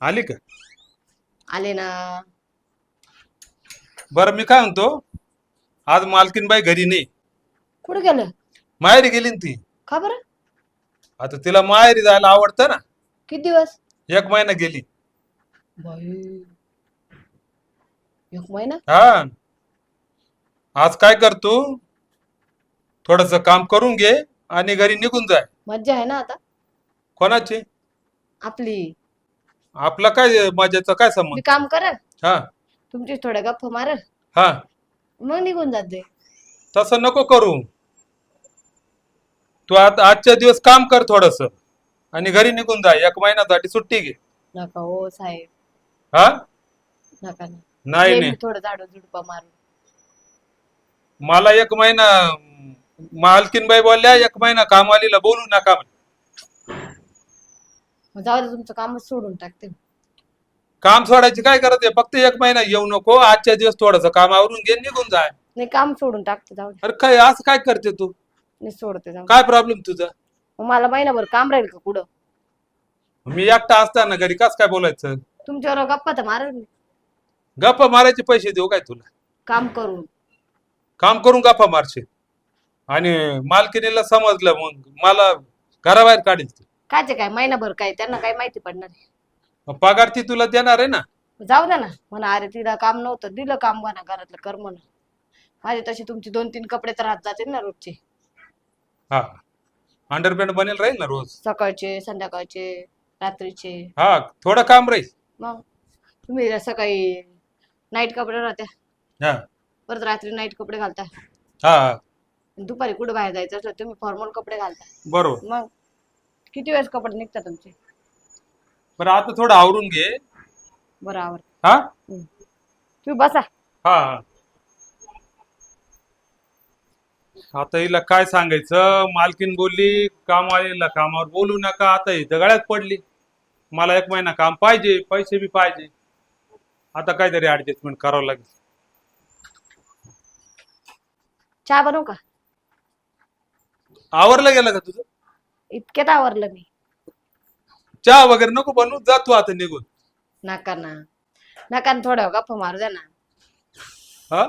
आली का? आले ना. बरं मी काय म्हणतो? आज मालकीनबाई घरी नाही. कुठे गेलं? माहेरी गेली ना ती. का बरं? आता तिला माहेरी जायला आवडतं ना. किती दिवस? एक महिना गेली. बाई. एक महिना? हा. आज काय करतो थोडस काम करून घे आणि घरी निघून जाय. मज्जा आहे ना आता? कोणाची? आपली. आपला काय मजाचा काय मी संबंध काम करल? हा. तुमची थोड्या गप्पा मारल? हा. मग निघून जाते. तसं नको करू. तू आता आजच्या दिवस काम कर थोडस. आणि घरी निघून जा. एक महिन्यासाठी सुट्टी घे. नका हो साहेब. हा? नका ना नाही नाही. थोडं झाडू झुडपा मारून. मला एक महिना मालकीनबाई बोलल्या एक महिना कामवालीला बोलू नका म्हणे. मग जाऊ दे तुमचं कामच सोडून टाकते. काम सोडायची काय करत आहे? फक्त एक महिना येऊ नको आजच्या दिवस थोडस काम आवरून घे निघून जाय नाही काम सोडून टाकते जाऊ दे. अरे काय असं काय करते तू? नाही सोडते जाऊ दे. काय प्रॉब्लेम तुझा? मग मला महिनाभर काम राहील का कुठं? मी एकटा असताना घरी कस काय बोलायचं? तुमच्यावर गप्पा तर मारल मी. गप्पा मारायचे पैसे देऊ काय तुला? काम करून. काम करून गप्पा मारशील. आणि मालकिनीला समजलं मग मला घराबाहेर काढील ती. कायचे काय महिनाभर काय त्यांना काय माहिती पडणार आहे? मग पगार ती तुला देणार आहे ना? जाऊ द्या ना. म्हणा अरे तिला काम नव्हतं दिलं काम म्हणा घरातलं कर म्हणा. माझे तसे तुमचे दोन तीन कपडे तर हात जातील ना रोजचे. हा. अंडरपॅन्ट बनेल राहील ना रोज? सकाळचे संध्याकाळचे रात्रीचे. हा थोडं काम राहील. मग तुम्ही सकाळी नाईट कपडे राहत्या. हा. परत रात्री नाईट कपडे घालता. हा. दुपारी कुठे बाहेर जायचं असलं तुम्ही फॉर्मल कपडे घालता. बरोबर. मग किती वेळेस कपडे निघतात तुमचे? बरं आता थोडं आवरून घे. बरं आवर. हा? तुम्ही बसा. हा हा. आता हिला काय सांगायचं? मालकीन बोलली कामवालीला कामावर बोलू नका. आता ही दगड्यात पडली. मला एक महिना काम पाहिजे पैसे बी पाहिजे. आता काहीतरी ऍडजस्टमेंट करावं लागेल. चहा बनवू का? आवरलं गेलं का तुझं? इतक्यात आवरलं मी. चहा वगैरे नको बनवू जा तू आता निघून. नका ना. नका ना थोड्या गप्पा मारू द्या ना. हा?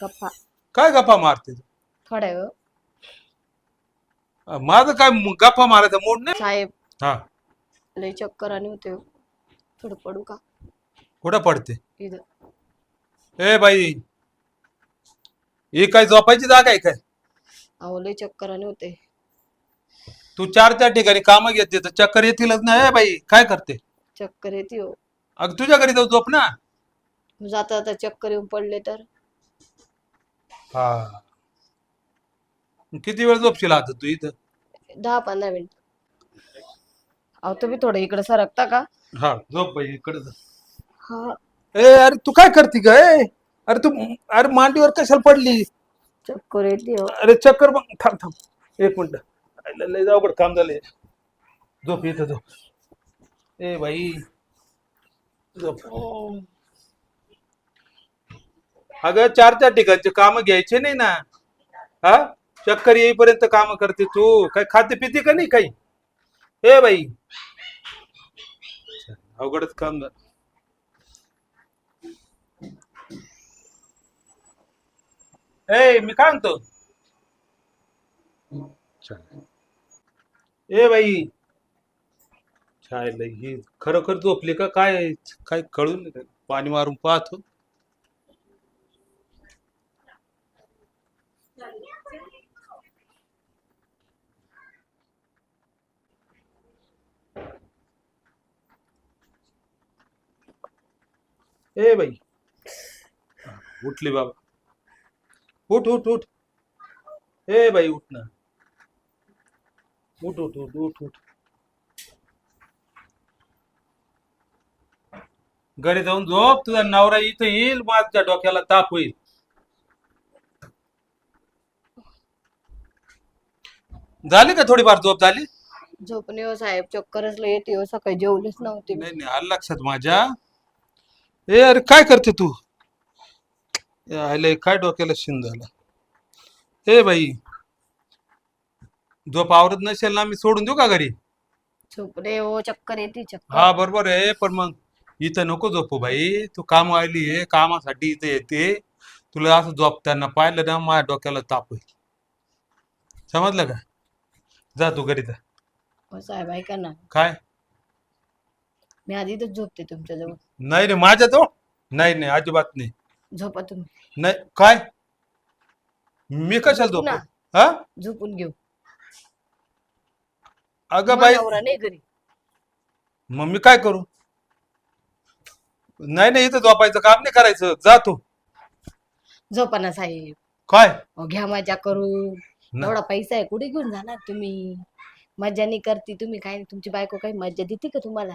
गप्पा. काय गप्पा मारते तू? थोड्या वेळ माझं काय मु- गप्पा मारायचा मूड नाही? साहेब. हा. लय चक्कर आणि होते थोडं पडू का? कुठं पडते? इथं. ए बाई ही काय झोपायची जागा आहे काय? अहो लय चक्कर आणि होते. तू चार चार ठिकाणी कामं घेते तर चक्कर येतीलच ना ए बाई. काय करते? चक्कर येते हो. अगं तुझ्या घरी जाऊ झोप ना. जाता जाता चक्कर येऊन पडले तर. हा. किती वेळ झोपशील आता तू इथं? दहा पंधरा मिनिट. अहो तुम्ही थोडं इकडे सरकता का? हा झोप बाई इकडे जा. हा. ए अरे तू काय करते ग ए? अरे तू अरे मांडीवर कशाला पडली? चक्कर येते हो. अरे चक्कर मग थांब थांब. एक मिनिट. लय अवघड काम झाले झोप येत झोप. ए बाई. झोप. अगं चार चार ठिकाणचे काम घ्यायचे नाही ना. हा? चक्कर येईपर्यंत काम करते तू. काय खाते पिते का नाही काही? ए बाई. अवघडच काम झालं. ए मी काय म्हणतो? ए बाई. छायला ही खरोखर झोपली का? काय काय कळून नाही पाणी मारून पाहतो. ए बाई. उठली बाबा. उठ उठ उठ. ए बाई उठ ना. उठ उठ उठ उठ उठ. घरी जाऊन झोप तुझा नवरा इथं येईल माझ्या डोक्याला ताप होईल. झाली का थोडीफार झोप झाली? झोपणे हो साहेब चक्करच लय येते हो सकाळी जेवलेच नव्हते मी. नाही नाही आलं लक्षात माझ्या. ए अरे काय करते तू? ए, आले काय डोक्याला शिन झाला? ए बाई. झोप आवरत नसेल ना मी सोडून देऊ का घरी? झोपले हो चक्कर येते चक्कर. हा बरोबर आहे पण मग इथं नको झोपू भाई तू काम आली आहे कामासाठी इथं येते. तुला असं झोपताना पाहिलं ना माझ्या डोक्याला ताप होईल. समजलं का? जा तू घरी जा. हो साहेब ऐका ना. काय? मी आधी इथंच झोपते तुमच्याजवळ. नाही रे माझ्या तो नाही नाही अजिबात नाही. झोपा तुम्ही. नाही काय? मी कशाला झोपू ना. झोपू? हा? झोपून घेऊ. अगं बाई. नवरा नाही घरी. मग मी काय करू? नाही नाही इथं झोपायचं काम नाही करायचं. जा तू. झोपा ना साहेब. काय? अहो, घ्या मजा करून ना. एवढा पैसा आहे कुठे घेऊन जाणार तुम्ही? मजा नाही करती तुम्ही काय नाही तुमची बायको काही मजा देते का तुम्हाला?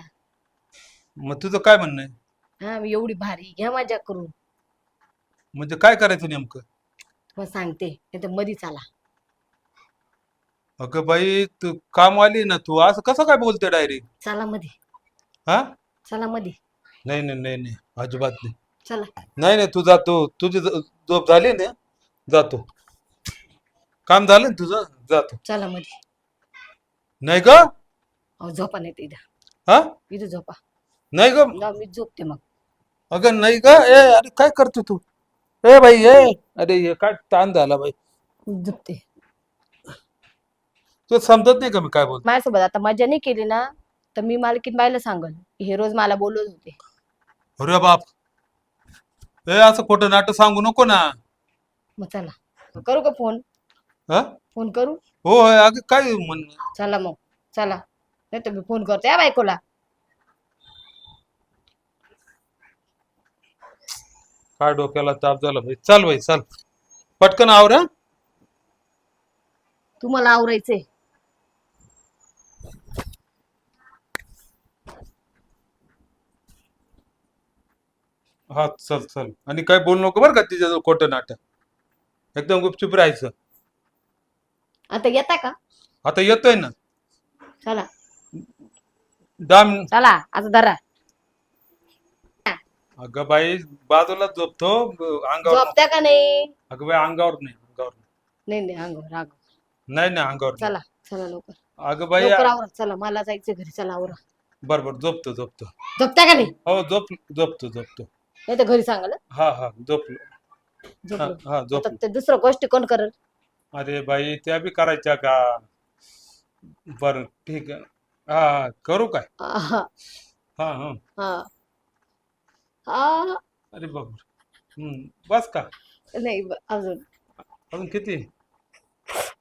मग तुझं काय म्हणणं आहे? हा मी एवढी भारी घ्या मजा करून म्हणजे काय करायचं नेमकं? तुम्हाला सांगते नाही तर मधी चाला. अगं बाई तू कामवाली ना तू? असं कसं काय बोलते डायरेक्ट? चला मधी. हा? चला मधी. नाही नाही नाही नाही. अजिबात नाही. चला. नाही नाही तू जातो. तुझी ज- झोप झाली ना? जातो. काम झालं ना तुझं? जातो. चला मधी. नाही ग? अहो झोपा नाही इथं. हा? इथं झोपा. नाही ग? जाऊ मी झोपते मग. अगं नाही ग? ए अरे काय करतो तू? ए बाई ए. अरे हे काय ताण झाला बाई. झोपते. तुला समजत नाही का मी काय बोलतो माझ्यासोबत आता मजा नाही केली ना तर मी मालकीन बाईला सांगल हे रोज मला बोलत होते. अरे बाप. ए असं खोटं नाटक सांगू नको ना. मग चला. करू का फोन? हा? फोन करू? हो अगं काय म्हण चला मग. चला. नाही तर मी फोन करते या बायकोला. काय डोक्याला ताप झाला बाई. चाल बाई चाल. पटकन आवर? तुम्हाला आवरायचंय. हा चल चल. आणि काय बोलू नको बरं का तिच्याजवळ खोटं नाटक. एकदम गुपचूप राहायचं. आता येता का? आता येतोय ना. चला. दाम चला आता धरा. अगं बाई बाजूला झोपतो ब- अंगावर नको. झोपत्या का नाही? अगं बाई अंगावर नाही अंगावर नाही. नाही नाही नाही नाही अंगावर नाही. चला चला लवकर. अगं बाई लवकर आवरा चला मला जायचं घरी चला आवरा. बर बर झोपतो झोपतो. झोपत्या का नाही? हो झोप झोपतो झोपतो. नाही तर घरी सांगाल हं? हा हा झोपलो. हा झोपलो हा आता झोपलो. ते दुसरं गोष्टी कोण करल? अरे बाई त्या बी करायच्या का? बर ठीक आहे. हा करू काय? आहा, हा. हा हा. हा. अरे बाबा हम्म बस का? नाही ब- अजून. अजून किती?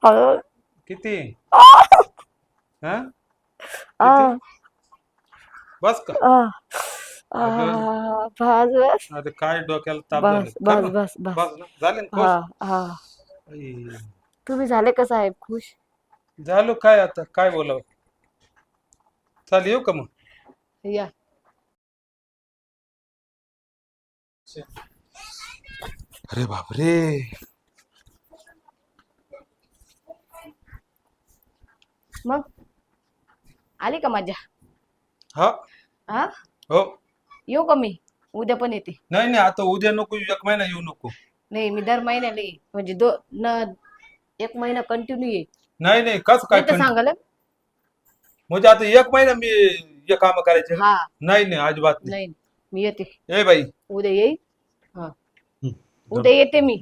अजून. किती? हा? आ, बस का? अगं. बस बस. अरे काय डोक्याला ताप बस झाला बस बस बस. बस ना. झाले ना हा खुश? हा. आई, तुम्ही झाले का साहेब खुश? झालो. काय आता? काय बोलावं? चाल येऊ का मग? या. अरे बापरे. मग? आली का मजा? हा. हा? हो. येऊ का मी? उद्या पण येते. नाही नाही आता उद्या नको एक महिना येऊ नको. नाही मी दर महिन्याला येईन. म्हणजे दो न एक महिना कंटिन्यू येईल नाही नाही कस काय नाही तर पण सांगाल म्हणजे आता एक महिना मी हे काम करायचे. हा. नाही नाही अजिबात नाही. नाही मी येते. ए बाई. उद्या येईल हा. उद्या येते मी.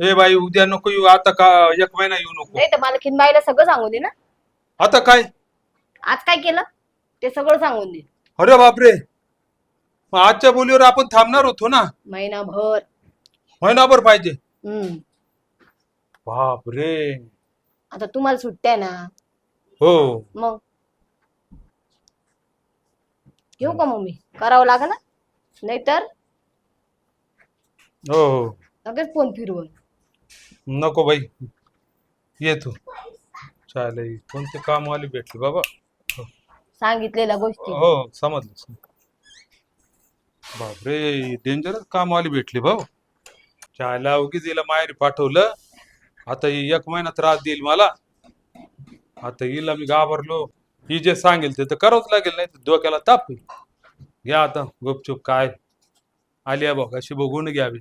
ए बाई उद्या नको येऊ आता का एक महिना येऊ नको? नाही तर मला किनबाईला सगळं सांगून दे ना. आता काय? आज काय केलं? ते सगळं सांगून दे. अरे बापरे. मग आजच्या बोलीवर आपण थांबणार होतो ना? महिनाभर. महिनाभर पाहिजे. हम्म. बापरे. आता तुम्हाला सुट्ट्या आहे ना? हो. मग? येऊ का मम्मी करावं लागेल ना? नाहीतर? हो हो. लगेच फोन फिरवून. नको बाई. ये तू चालेल कोणते कामवाली भेटली बाबा? सांगितलेल्या गोष्टी. हो समजलं समजलं. बापरे डेंजरच कामवाली भेटली भाऊ. चायला उगीच हिला माहेरी पाठवलं. आता ही एक महिना त्रास देईल मला. आता हिला मी घाबरलो. ही जे सांगेल ते तर करावंच लागेल नाही तर डोक्याला ताप घ्या आता गुपचूप काय. आली आहे बघ अशी बघून घ्यावी.